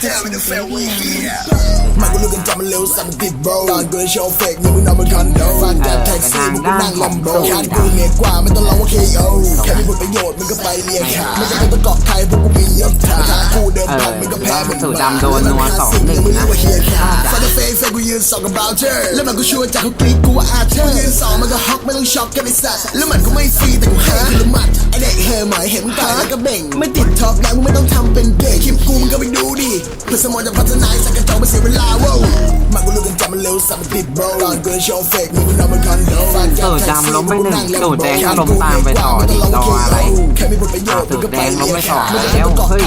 เทลมันจะเฟลวีเฮียมันกูรู้กันจำมันเร็วสั่งติดโบรตอนกูในโชว์เฟกนี่มึงนอนบนคอนโดฟังจากแท็กซี่มึงกูนั่งลัมโบแค่กูเหนือกว่าไม่ต้องร้องว่า KO แค่มีผลประโยชน์มึงก็ไปเลียขาไม่จำเป็นต้องเกาะใครพวกกูมียศถาถ้ากูเดิมพันมึงก็แพ้เหมือนสูตรดำโดนนัวสองหนึ่งนะ ยืนสองกับเบลเจอร์แล้วมันก็ชวนจากเขากรีดกูว่าอาเธอร์ยืนสองมันก็ฮอกไม่ต้องช็อกกันไอ้สัตว์แล้วมันก็ไม่ฟรีแต่กูให้คือละมัดไอเด็กเฮอหมายเห็นมึงตายแล้วก็เบ่ง ไม่ติดท็อปแล้วมึงไม่ต้องทำเป็นเด็กคลิปกูมึงก็ไปดูดิเพื่อสมองจะพัฒนาสักกระจอกไม่เสียเวลาว้ รู้กันจำมันเร็วสับมันติดโบรตอนกูในโชว์เฟกมึงกูนอนบนคอนโดสูตรดำล้มไปหนึ่งสูตรแดงก็ล้มตามไปต่อดิรออะไรแค่มีผลประโยชน์สูตรแดงล้มไปสองแล้วเฮ้ย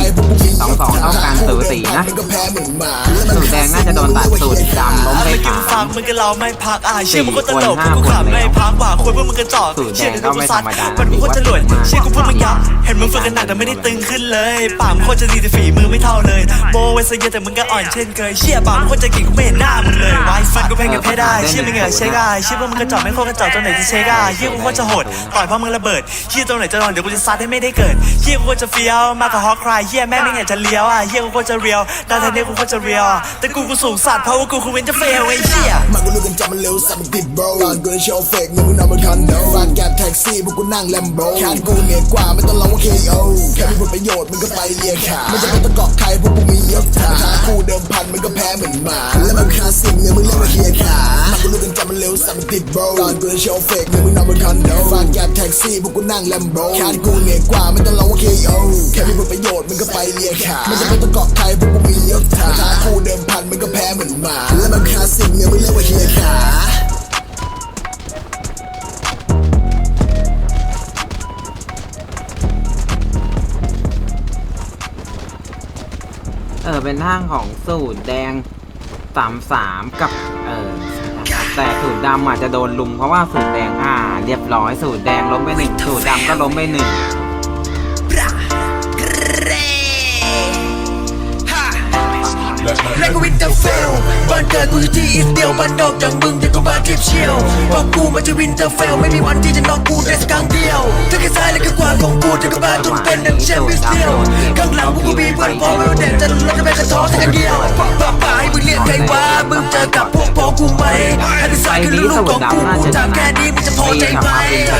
สองสองเท่ากันสูสีนะมึงก็แพ้เหมือนหมาสูตรแดงน่าจะโดนตัดสูตรดำล้มไปไม่กินสามฟังมึงก็เราไม่พักอะเชื่อมึงก็ตลกสี่คนกูห้าขำไม่คนพักว่าคนพวกมึงกระจอกสูตรแดงเชื่อกูก็ไม่ซัดธรรมดามันมึงโคตรจะหลวนเชื่อกูพูดมึงยับเห็นมึงฝึกกันหนักแต่ไม่ได้ตึงขึ้นเลยปากมึงโคตรจะดีแต่ฝีมือไม่เท่าเลยโบเวสเยอะแต่มึงก็อ่อนเช่นเคยเชื่อปากมึงโคตรจะเก่งกูไม่เห็นหน้า ได้เชื่อมึงเหงอเช็คได้เชื่อว่ามึงกระจอกไม่โคตรกระจอกตัวไหนจะเช็คได้เชื่อกูโคตรจะโหดต่อยเพราะมึงระเบิดเชื่อตัวไหนจะนอนเดี๋ยวกูจะซัดให้ไม่ได้เกิดเชื่อกูโคตรจะเฟี้ยวมากกว่าฮอกคลายเชื่อแม่งไม่อยากจะเลี้ยวอะเชื่อกูโคตรจะเรียวดาวเทนเนกูโคตรจะเรียวอะแต่กูกูสูงสัตว์เพราะว่ากูคือเวนจะเฟลไอ้เชี่ยมันกูรู้กันจำมันเร็วสับมันติดโบรตอนกูในโชว์เฟกมึงกูนอนบนคอนโดฟังแกบแท็กซี่พวกกูนั่งแลมโบแค่กูเหนือกว่าไม่ต้องร้องว่า KO แค่มีผลประโยชน์มึงก็ไปเลียขาไม่จำเป็นต้องเกาะใครพวกกูมียศถาถ้ากูเดิมพันมึงก็แพ้เหมือนหมาแล้วมันคาสิงเนี่ยมึงเรียกว่าเฮียขา เร็วสับมันติดโบรตอนกูในโชว์เฟกมึงนอนบนคอนโดฟังแกบแท็กซี่พวกกูนั่งแลมโบแค่กูเหนื่อยกว่าไม่ต้องรอว่า KO แค่มีผลประโยชน์มึงก็ไปเลียขาไม่จำเป็นต้องเกาะใครพวกกูมียศถาถ้ากูเดิมพันมึงก็แพ้เหมือนหมาแล้วมันคาสิงเนี่ยมึงเรียกว่าเฮียขาเออเป็นทางของสูตรแดงสามสามกับ แต่สูตรดำอาจจะโดนลุมเพราะว่าสูตรแดงอ่า เรียบร้อยสูตรแดงล้มไปหนึ่งสูตรดำก็ล้มไปหนึ่ง แรงกวินเตอร์เฟลบ้านเกิดกูอยู่ที่อีสเดียวบ้านนอกอย่างมึงจะก็มาเทียบเชียวพราะกูมาจะวินเตอร์เฟลไม่มีวันที่จะนอกกูได้สักครั้งเดียวถ้าแค่ซ้ายและแค่ขวาของกูจะก็มาจนเป็นหนึ่งแชมเปี้ยนเดียวข้างหลังพวกกูมีเพื่อนพ้องไม่รู้เด่นจะลดจะไม่กระท้อสักเดียวป้าป้าให้มึงเรียกใครว่ามึงเจอกับพวกพ้องกูไหมให้เป็นสายคือลูกของกูกูจำแค่นี้มึงจะพอใจไหม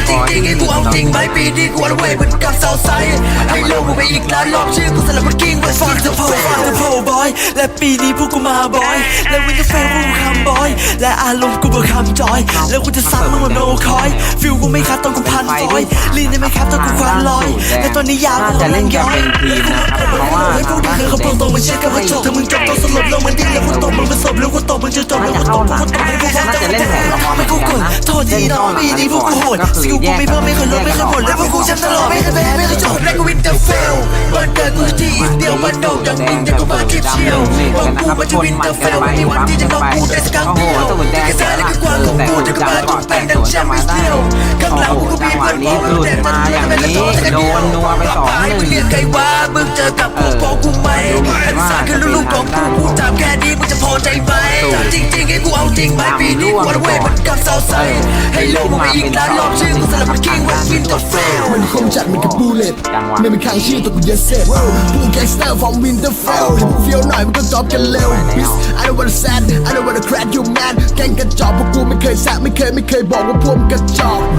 จริงจริงไอ้กูเอาจริงไหมปีนี้กูเอาไว้เหมือนกับสาวไซให้โลกมึงไปอีกล้านรอบชื่อกูสลับมันกิ้งไว้ฟังเธอพอฟาดโพบอยและปีนี้พวกกูมาบอย และวินเทอร์เฟลพวกกูคำบอย และอารมณ์กูบอกคำจอย แล้วกูจะซัดมึงเหมือนโนคอย ฟิลกูไม่คัดตอนกูพันฟอยลีนได้ไหมครับตอนกูควันลอย และตอนนี้ยาวน่าจะเล่นกันเป็นทีมนะครับเพราะว่าให้พวกเธอเขาพูดตรงมันเช็คกับว่าจบถ้ามึงจบต้องสลบลงมันดิ้นแล้วกูตบมึงมันสบแล้วกูตบมึงจะจบแล้วกูตบกูตบให้พวกเขาตบไม่กูกด โทษทีน้องปีนี้พวกกูโหดสกิลกูไม่เพิ่มไม่เคยลดไม่เคยหมดแล้วพวกกูแชมป์ตลอดไม่เคยแพ้ไม่เคยจบแรงกวินเตอร์เฟลบ้านเกิดกูอยู่ที่อีสเดียวบ้านนอกอย่างมึงจะก็มาเทียบเชียวเพราะกูมาจะวินเตอร์เฟลไม่มีวันที่จะนอกกูได้สักครั้งเดียวแค่ซ้ายและแค่ขวาของกูจะก็มาจนเป็นดังแชม ก็มีเพื่อนพ้องไม่รู้เด่นจะลดจะไม่กระท้อสักเดียวป้าให้มึงเรียกใครว่ามึงเจอกับพวกพ้องกูไหมให้เป็นสายคือลูกของกูกูจำแค่นี้มึงจะพอใจไหมจริงจริงๆไอ้กูเอาจริงไหมปีนี้กูเอาไว้เหมือนกับสาวไซให้โลกมึงไปอีกล้านรอบชื่อกูสลับมันกิ้งไว้วินเตอร์เฟลมันคมจัดมันกับบูเลตจังหวะไม่เป็นข้างชื่อตัวกูเยสเซ็ตผู้แก๊งสเตอร์ from Winterfell ถ้ามึงเฟี้ยวหน่อยมันก็จอบกันเร็ว Bitch I don't wanna sad I don't wanna crack you man แก๊งกระจอกพวกกูไม่เคยแซะไม่เคยไม่เคยบอกว่าพวกมึงกระจอก Bitch ก็คื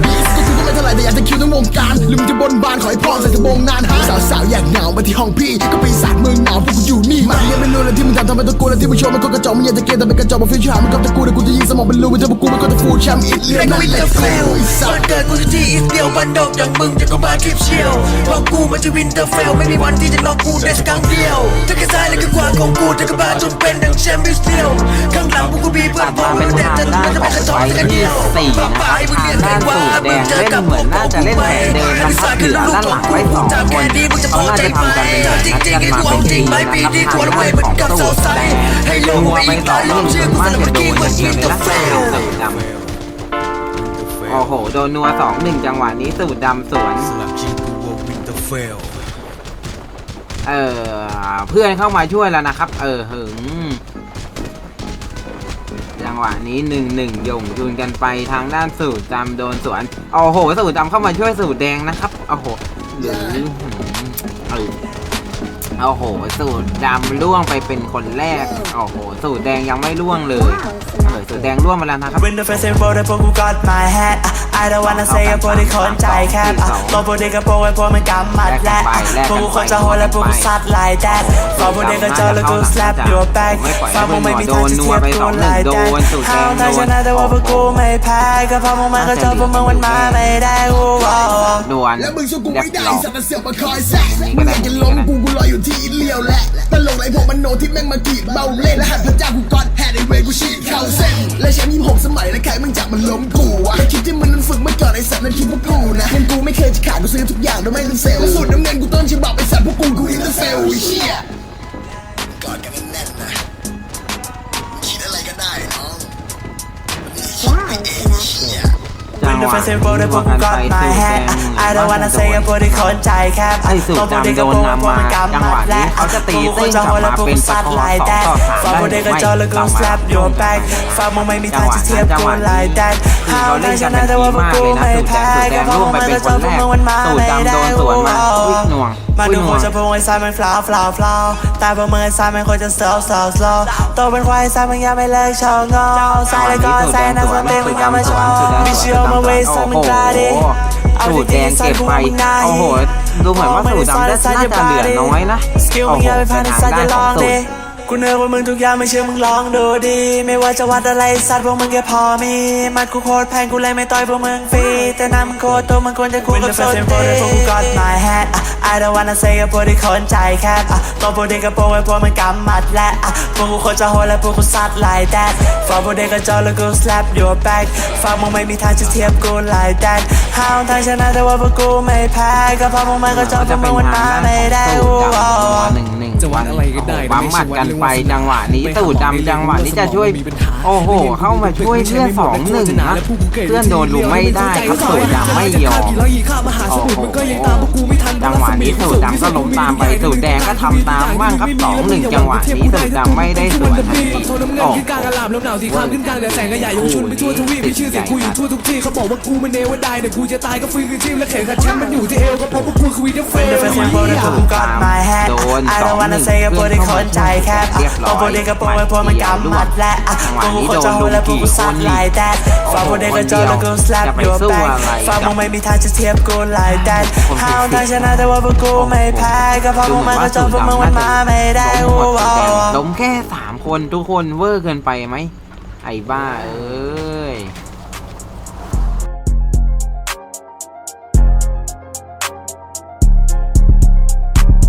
อก็ วงการลืมจะบนบานขอให้พ่อใส่สบงนานฮะสาวๆอยากหนาวมาที่ห้องพี่ ก็ปีศาจเมืองหนาวพวกกูอยู่นี่มันยังไม่รู้เลยที่มึงทำทำไมต้องกูและที่มึงโชว์มันก็กระจอกมึงอยากจะเกย์แต่เป็นกระจอกมาฟิวชั่นมันก็ตะกูแต่กูจะยิงสมองเป็นรูไปเธอพวกกูมันก็จะฟูแชมป์อีกเรื่องนั้นแหเตละอร์เฟลไอ้สาน อีสเดียวบ้านนอกอย่างมึงจะก็มาคลิปเชียวเพราะกูมันจะวินเตอร์เฟลไม่มีวันที่จะนอกกูได้สักครั้งเดียวถ้าแค่ซ้ายและแค่ขวาของกูจะก็มาจนเป็นดังแชมปี้ยนเดียวข้างหลังพวกกูมีเพื่อนพ้องไม่รู้เด่จะรู้จะไม่กระจอกสักเดียวป้าป้าให้มึงเรียกใครว่ามึงเจอกับพวกกูไหมให้สายคือลูกของกูกูจำแค่นี้มึงจะพอใจไหมจริงจริงไอ้กูเอาจริงไหมปีนี้กูเอาไว้เหมือนกับสาวไซให้โลกนัวไปอีกสล้าอนงรอบหชื่อกูสกลับจะมันโดกิ้งนว่าเกวินเตอร์เฟล โอ้โห โดนนัวสองหนึ่งจังหวะนี้สูตรดำสวน สลับชื่อกูว่าวินเตอร์เฟลเออ เพื่อนเข้ามาช่วยแล้วนะครับ เออหึงจังหวะนี้หนึ่งหนึ่งยงจูนกันไปทางด้านสูตรดำโดนสวนโอ้โห สูตรดำเข้ามาช่วยสูตรแดงนะครับ โอ้โหหรือเออ โอ้โห สูตรดำล่วงไปเป็นคนแรก โอ้โห สูตรแดงยังไม่ล่วงเลยเออสูตรแดงล่วงไปแล้วนะครับ When the first and roll ได้พวกกู got my hat อะ I don't wanna say กับพวกที่คนใจแคบอะตัวพวกเด็กกับพวกไอ้พวกมันกำมัดและอะพวกกูคนจะโหดและพวกกูซัด like that ฟังพวกเด็กก็เจอแล้วกู slap your back ฟังพวกไม่มีทางจะเทียบกู like that ห้าวไทยชนะแต่ว่าพวกกูไม่แพ้ก็เพราะพวกมันก็เจอพวกมึงมันมาไม่ได้กูว้าวดนแล้วมึงสู้กูไม่ได้สัตว์เสือกมาคอยแซะมึงอยากจะล้มกูกูรออยู่ที่เลี้ยวแหละตลกไรพวกมันโนที่แม่งมากีดเบาเล่นและหัดพระเจ้ากูกอดแฮดไอเวกูชีดเข้าเส้นและแชมป์ยี่หกสมัยและใครมึงจับมันล้มกูวะค่คิดที่มึงนั้นฝึกมาก่อนไอสัตว์นั้นคิดพวกกูนะเงินกูไม่เคยจะขาดกูซื้อทุกอย่างโดยไม่ต้องเซลล์สุดน้ำเงินกูต้นฉบับไอสัตว์พวกกูกูอินเตอร์เซลล์เชี่ย the วะ first นี้ and roll ได้พบววกกกูกันไป got สู my ตรแด hat ง I don't wanna say กับพวกที่คนใจแคบไอ้สูตรดำโดนนำมาจังหวะนี้เขาจะตีเส้นกลับมาเป็นสกอร์สองต่อสามฟังพวกได้เด็กหรือก็ไม่เจอแล้วกูเรามา slap your back ฟังมึงไม่มีทางจะเทียบกู like that คือห้าวเขาไทเล่ยนชกันนะเป็นแต่ทีว่ามพวกมากกูเลยนะไม่สูตรแดแพ้งสูตรแดก็งเพราะล่วงมึงไปมันเป็ก็นเจคอนพวกแรมึงกมันมาสูตรไม่ได้ดำโดนสวนมาว้าวอุ้ยหน่วงมันดูโควงนจะพงไอ้ซ้ายมันฟลาวฟลาวฟลาวแต่เป็นมือไอ้ซ้ายมันคตรจะเซาเซาเซาโตเป็นควายซ้ายมันยังไม่เลิกชาวงอซ้ายเลยก็สายนั่งสเต็มมันยังไม่ชอบมีเชียลมาเวสายมันกล้าดิเอาสูตรแดงซ้ายเก็บกูไปโอ้โหดูเหมือนว่าสูตรดำจะน่าจะเหลือน้อยนะสกิลโอ้โหยังไม่เป็ผ่านนในทาสางยด้านลของสูตร กูเนื้อว่ามึงทุกอย่างไม่เชื่อมึงลองดูดี ไม่ว่าจะวัดอะไรสัตว์พวกมึงแค่พอมี มัดกูโคตรแพงกูเลยไม่ต่อยพวกมึงฟรีแต่น้ำมึงโคตรตัวมึงควรจะคู่กับโซนดี got my hat I don't wanna say กับพวกที่คนใจแคบอะตัวพวกเด็กกับพวกไอ้พวกมันกำมัดและอะพวกกูโคตรจะโหดและพวกกูซัด like that ฟังพวกเด็กกับจอแล้วกู slap your back ฟังมึงไม่มีทางจะเทียบกู like that ห้าวทางชนะแต่ว่าพวกกูไม่แพ้ก็เพราะพวกมันก็เจอพวกมึงมันมาไม่ได้ สูวู้ตรว้าวดำหนึ่งหนึ่งจะวัดอะไรก็ได้นะปั๊มหมัดกันไปจังหวะนี้สูตรดำจังหวะนี้จะช่วย โอ้โห เข้ามาช่วยเพื่อนสองหนึ่งนะเพื่อนโดนลุมไม่ได้ครับสูตรดำไม่ยอมโอ้โหจังหวะนี้สูตรดำก็ล้มตามไปสูตรแดงก็ทำตามบ้างครับสองหนึ่งจังหวะนี้สูตรดำไม่ได้สวนทันทีโอ้โหกลางอลามลมหนาวสีครามขึ้นกลางแต่แสงก็ใหญ่ยกชุนไปทั่วทวีปมีชื่อเสียงกูอยู่ทั่วทุกที่เขาบอกว่ากูมันเนวดายแต่กูจะตายก็ฟื้นคืนชีพและเข็มขัดแชมป์มันอยู่ที่เอวก็เพราะพวกกูคือวีเดอร์เฟ When ล the first and roll ได้พวกกู got my hat โดน I don't wanna say กับพวกที่คนใจแคบอะตัวพวกเด็กกับพวกไอ้พวกมันกำมัดและอะพวกกูโคตรจะโหดและพวกกูซัด like that ฟังพวกเด็กกับจอแล้วกู slap your back ฟังมึงไม่มีทางจะเทียบกู like that ห้าวทางชนะแต่ว่าพวกกูไม่แพ้ก็เพราะพวกมันก็เจอพวกมึงมันมาไม่ได้ล้มหมวู้ดว้าวล้มแค่สามคนทุกคนเวอร์เกินไปไหมไอ้บ้าเอ้ย